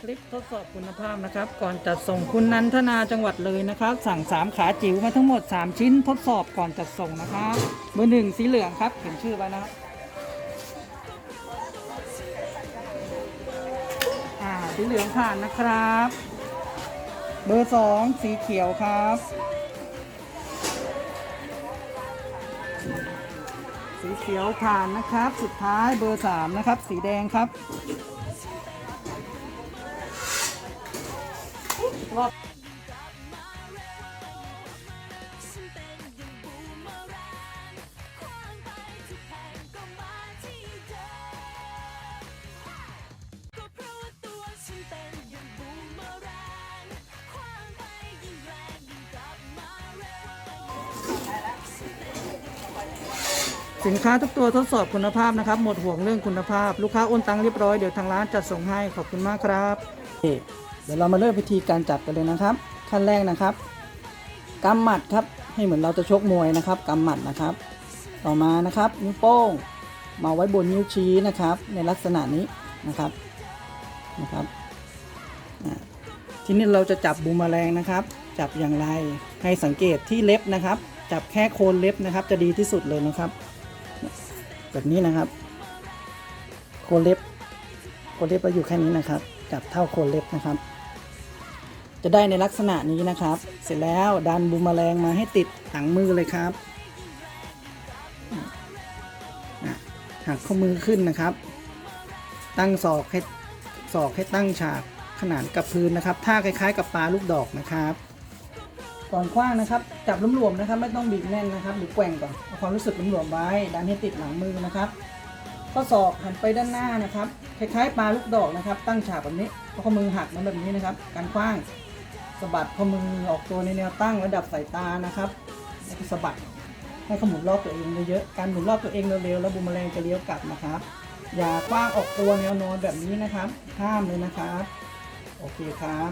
คลิปทดสอบคุณภาพนะครับ ก่อนจัดส่งคุณนันทนาจังหวัดเลยนะครับ สั่ง 3 ขาจิ๋วมาทั้งหมด 3 ชิ้นทดสอบก่อนจัดส่งนะครับเบอร์หนึ่งสีเหลืองครับเขียนชื่อไว้นะครับอ่าสีเหลืองผ่านนะครับ เบอร์สองสีเขียวครับ สีเขียวผ่านนะครับ สุดท้ายเบอร์สามนะครับ สีแดงครับ คว้างไปทุกแห่งก็มาที่เดิมก็เพราะว่าสินค้าทุกตัวทดสอบคุณภาพนะครับ หมดห่วงเรื่องคุณภาพ ลูกค้าโอนตังค์เรียบร้อย เดี๋ยวทางร้านจัดส่งให้ขอบคุณมากครับ เดี๋ยวเรามาเริ่มพิธีการจับกันเลยนะครับ ขั้นแรกนะครับกำหมัดครับให้เหมือนเราจะชกมวยนะครับกำหมัดนะครับ ต่อมานะครับนิ้วโป้งมาไว้บนนิ้วชี้นะครับ ในลักษณะนี้นะครับนะครับทีนี้เราจะจับบูมแมลงนะครับ จับอย่างไรให้สังเกตที่เล็บนะครับ จับแค่โคนเล็บนะครับ จะดีที่สุดเลยนะครับ แบบนี้นะครับ โคนเล็บ โคนเล็บเราอยู่แค่นี้นะครับ จับเท่าโคนเล็บนะครับ จะได้ในลักษณะนี้นะครับ เสร็จแล้วดันบูมแมลงมาให้ติดหลังมือเลยครับหักข้อมือขึ้นนะครับ ตั้งศอกให้ศอกให้ตั้งฉากขนานกับพื้นนะครับท่าคล้าย ๆ กับปลาลูกดอกนะครับ ก่อนคว้างนะครับ จับหลวมๆนะครับ ไม่ต้องบีบแน่นนะครับหรือแกว่งก่อนเอาความรู้สึกหลวมๆไว้ดันให้ติดหลังมือนะครับ ข้อศอกหันไปด้านหน้านะครับคล้ายๆปลาลูกดอกนะครับ ตั้งฉากแบบนี้ข้อมือหักมันแบบนี้นะครับ การคว้างสะบัดข้อมือออกตัวในแนวตั้งระดับสายตานะครับแล้วก็สะบัดให้ขมุนรอบตัวเองเยอะๆการหมุนรอบตัวเองเร็วๆแล้วบูมแมลงจะเลี้ยวกลับนะครับ อย่าคว้างออกตัวแนวนอนแบบนี้นะครับ ห้ามเลยนะครับ โอเคครับ